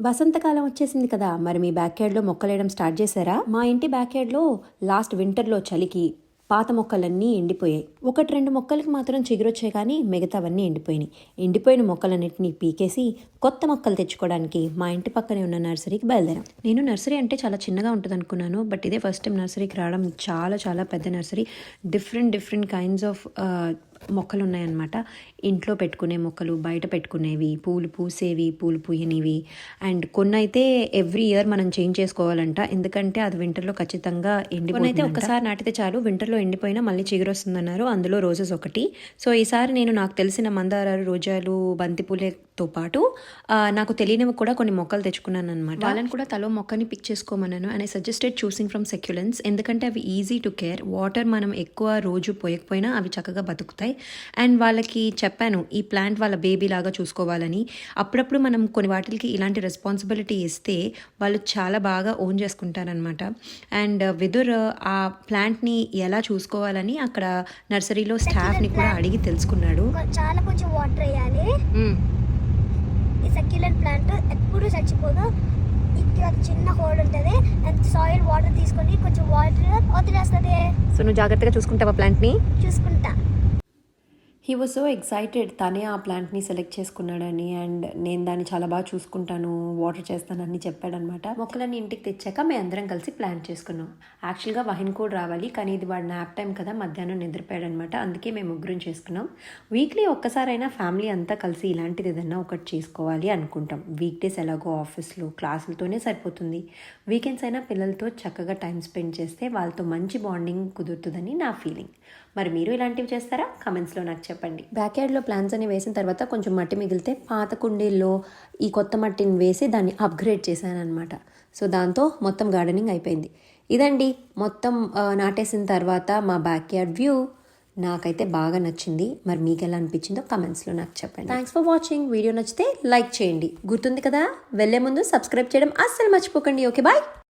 వసంతకాలం వచ్చేసింది కదా. మరి మీ బ్యాక్ యార్డ్లో మొక్కలేయడం స్టార్ట్ చేశారా? మా ఇంటి బ్యాక్ యార్డ్లో లాస్ట్ వింటర్లో చలికి పాత మొక్కలన్నీ ఎండిపోయాయి. ఒకటి రెండు మొక్కలకి మాత్రం చిగురొచ్చాయి కానీ మిగతావన్నీ ఎండిపోయినాయి. ఎండిపోయిన మొక్కలన్నింటినీ పీకేసి కొత్త మొక్కలు తెచ్చుకోవడానికి మా ఇంటి పక్కనే ఉన్న నర్సరీకి బయలుదేరాం. నేను నర్సరీ అంటే చాలా చిన్నగా ఉంటుంది అనుకున్నాను బట్ ఇదే ఫస్ట్ టైం నర్సరీకి రావడం. చాలా చాలా పెద్ద nursery. Different different kinds of మొక్కలు ఉన్నాయన్నమాట ఇంట్లో పెట్టుకునే మొక్కలు బయట పెట్టుకునేవి పూలు పూసేవి పూలు పూయనివి. అండ్ కొన్ని అయితే ఎవ్రీ ఇయర్ మనం చేంజ్ చేసుకోవాలంట. ఎందుకంటే అది వింటర్లో ఖచ్చితంగా ఎండిపోయి అయితే ఒక్కసారి నాటితే చాలు. వింటర్లో ఎండిపోయినా మళ్ళీ చిగురు వస్తుందన్నారు. అందులో రోజెస్ ఒకటి. సో ఈసారి నేను నాకు తెలిసిన మందారాలు రోజాలు బంతిపూలతో పాటు నాకు తెలియనివి కూడా కొన్ని మొక్కలు తెచ్చుకున్నాను అనమాట వాళ్ళని కూడా తలో మొక్కని pick చేసుకోమన్నాను. And I suggested choosing from succulents ఎందుకంటే అవి ఈజీ టు కేర్ వాటర్ మనం ఎక్కువ రోజు పోయకపోయినా అవి చక్కగా బతుకుతాయి. అండ్ వాళ్ళకి చెప్పాను ఈ ప్లాంట్ వాళ్ళ బేబీ లాగా చూసుకోవాలని. అప్పుడప్పుడు మనం కొన్ని వాటికి ఇలాంటి రెస్పాన్సిబిలిటీ ఇస్తే వాళ్ళు చాలా బాగా ఓన్ చేసుకుంటారనమాట అండ్ విదుర్ ఆ ప్లాంట్ని ఎలా చూసుకోవాలని అక్కడ నర్సరీలో స్టాఫ్ని కూడా అడిగి తెలుసుకున్నాడు. చాలా కొంచెం వాటర్ వేయాలి. ఈ సక్యులెంట్ ప్లాంట్ ఎప్పుడు చచ్చిపోదు. ఇక్కడ చిన్న హోల్ ఉంటుంది. అండ్ సాయిల్ వాటర్ తీసుకొని కొంచెం వాటర్ వదిలేస్తుంది. సో నువ్వు జాగ్రత్తగా చూసుకుంటావా ప్లాంట్ని? చూసుకుంటా. హీ వాజ్ సో ఎక్సైటెడ్ తనే ఆ ప్లాంట్ని సెలెక్ట్ చేసుకున్నాడని అండ్ నేను దాన్ని చాలా బాగా చూసుకుంటాను వాటర్ చేస్తానని చెప్పాడనమాట. మొక్కలన్నీ ఇంటికి తెచ్చాక మేము అందరం కలిసి ప్లాన్ చేసుకున్నాం. యాక్చువల్గా వహిన్ కూడా రావాలి కానీ ఇది వాడు నాప్ టైం కదా మధ్యాహ్నం నిద్రపోయాడనమాట. అందుకే మేము ముగ్గురం చేసుకున్నాం. వీక్లీ ఒక్కసారైనా ఫ్యామిలీ అంతా కలిసి ఇలాంటిది ఏదన్నా ఒకటి చేసుకోవాలి అనుకుంటాం. వీక్ డేస్ ఎలాగో ఆఫీస్లో క్లాసులతోనే సరిపోతుంది. వీకెండ్స్ అయినా పిల్లలతో చక్కగా టైం స్పెండ్ చేస్తే వాళ్ళతో మంచి బాండింగ్ కుదురుతుందని నా ఫీలింగ్ మరి మీరు ఇలాంటివి చేస్తారా? కమెంట్స్లో నాకు చెప్పండి. బ్యాక్ యార్డ్లో ప్లాన్స్ అని వేసిన తర్వాత కొంచెం మట్టి మిగిలితే పాత కుండీల్లో ఈ కొత్త మట్టిని వేసి దాన్ని అప్గ్రేడ్ చేశాను అనమాట సో దాంతో మొత్తం గార్డెనింగ్ అయిపోయింది. ఇదండి. మొత్తం నాటేసిన తర్వాత మా బ్యాక్ యార్డ్ వ్యూ. నాకైతే బాగా నచ్చింది. మరి మీకు ఎలా అనిపించిందో కమెంట్స్లో నాకు చెప్పండి. థ్యాంక్స్ ఫర్ వాచింగ్ వీడియో నచ్చితే లైక్ చేయండి. గుర్తుంది కదా? వెళ్ళే ముందు సబ్స్క్రైబ్ చేయడం అస్సలు మర్చిపోకండి. Okay bye.